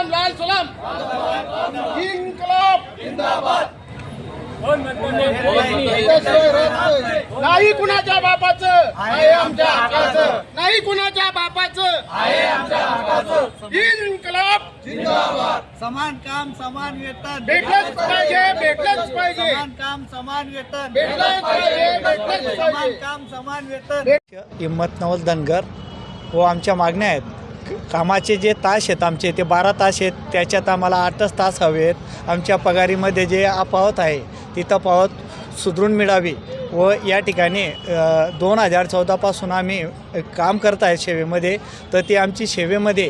सलाम लाल सलाम। इन्कलाब नाही कुणाच्या बापाचं? आहे आमच्या हक्काचं नाही कुणाच्या बापाचं? आहे आमच्या हक्काचं इन्कलाब समान काम समान वेतन. भेटलंच पाहिजे भेटलंच पाहिजे. समान काम समान वेतन. भेटलंच पाहिजे भेटलंच समान काम समान वेतन. हिम्मत नवल धनगर. व आमच्या मागण्या आहेत. कामाचे जे तास आहेत आमचे ते बारा तास आहेत. त्याच्यात आम्हाला आठच तास हवे आहेत. आमच्या पगारीमध्ये जे अपावत आहे ती तफावत सुधरून मिळावी. व या ठिकाणी दोन हजार चौदापासून आम्ही काम करत आहे सेवेमध्ये तर ती आमची सेवेमध्ये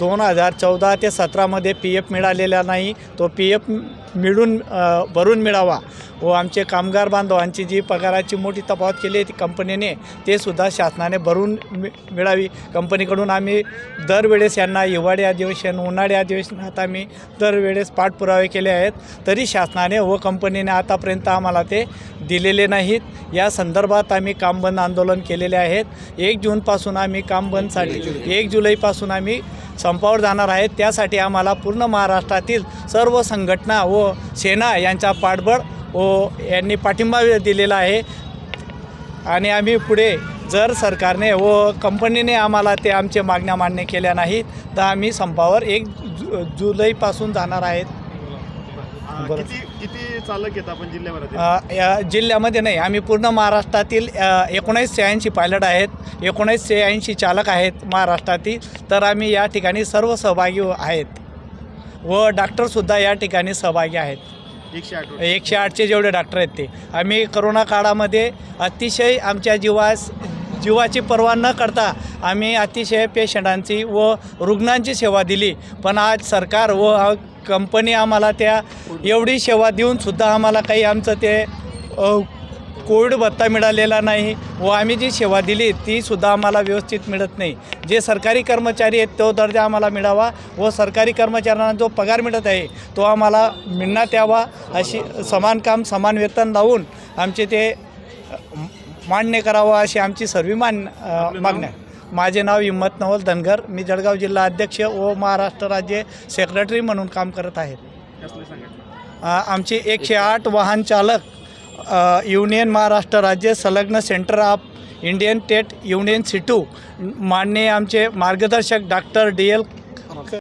दोन हजार चौदा ते सतरामध्ये पी एफ मिळालेला नाही. तो पी एफ मिळून भरून मिळावा. व आमचे कामगार बांधवांची जी पगाराची मोठी तफावत केली आहे ती कंपनीने ते सुद्धा शासनाने भरून मि मिळावी. कंपनीकडून आम्ही दरवेळेस यांना हिवाळी अधिवेशन उन्हाळी अधिवेशनात आम्ही दरवेळेस पाठपुरावे केले आहेत. तरी शासनाने व कंपनीने आतापर्यंत आम्हाला ते दिलेले नाहीत. या संदर्भात आम्ही काम बंद आंदोलन केलेले आहेत. एक जूनपासून आम्ही काम बंदसाठी एक जुलैपासून आम्ही संपावर जाणार आहेत. त्यासाठी आम्हाला पूर्ण महाराष्ट्रातील सर्व संघटना व सेना यांचा पाठबळ व यांनी पाठिंबा दिलेला आहे. आणि आम्ही पुढे जर सरकारने व कंपनीने आम्हाला ते आमच्या मागण्या मान्य केल्या नाहीत तर आम्ही संपावर एक जु जुलैपासून जाणार आहेत. किती किती चालक आहेत आपण या जिल्ह्यामध्ये नाही आम्ही पूर्ण महाराष्ट्रातील अ, एकोणीसशे ऐंशी पायलट आहेत एकोणीसशे ऐंशी चालक आहेत महाराष्ट्रातील. तर आम्ही या ठिकाणी सर्व सहभागी आहेत. व डॉक्टरसुद्धा या ठिकाणी सहभागी आहेत. एकशे आठ एकशे आठचे जेवढे डॉक्टर आहेत ते. आम्ही करोना काळामध्ये अतिशय आमच्या जीवास जीवाची पर्वा न करता आम्ही अतिशय पेशंटांची व रुग्णांची सेवा दिली. पण आज सरकार व कंपनी आम्हाला त्या एवढी सेवा देऊनसुद्धा आम्हाला काही आमचं ते कोविड भत्ता मिळालेला नाही व आम्ही जी सेवा दिली तीसुद्धा आम्हाला व्यवस्थित मिळत नाही. जे सरकारी कर्मचारी आहेत तो दर्जा आम्हाला मिळावा व सरकारी कर्मचाऱ्यांना जो पगार मिळत आहे तो आम्हाला मिळण्यात यावा अशी समान काम समान वेतन लावून आमचे ते मान्य करावं अशी आमची सर्व मान अ, मागण्या. माझे नाव हिम्मत नवल धनगर. मी जळगाव जिल्हा अध्यक्ष व महाराष्ट्र राज्य सेक्रेटरी म्हणून काम करत आहे. आमचे एकशे आठ वाहन चालक युनियन महाराष्ट्र राज्य संलग्न सेंटर ऑफ इंडियन टेट युनियन सिटू माननीय आमचे मार्गदर्शक डॉक्टर डी एल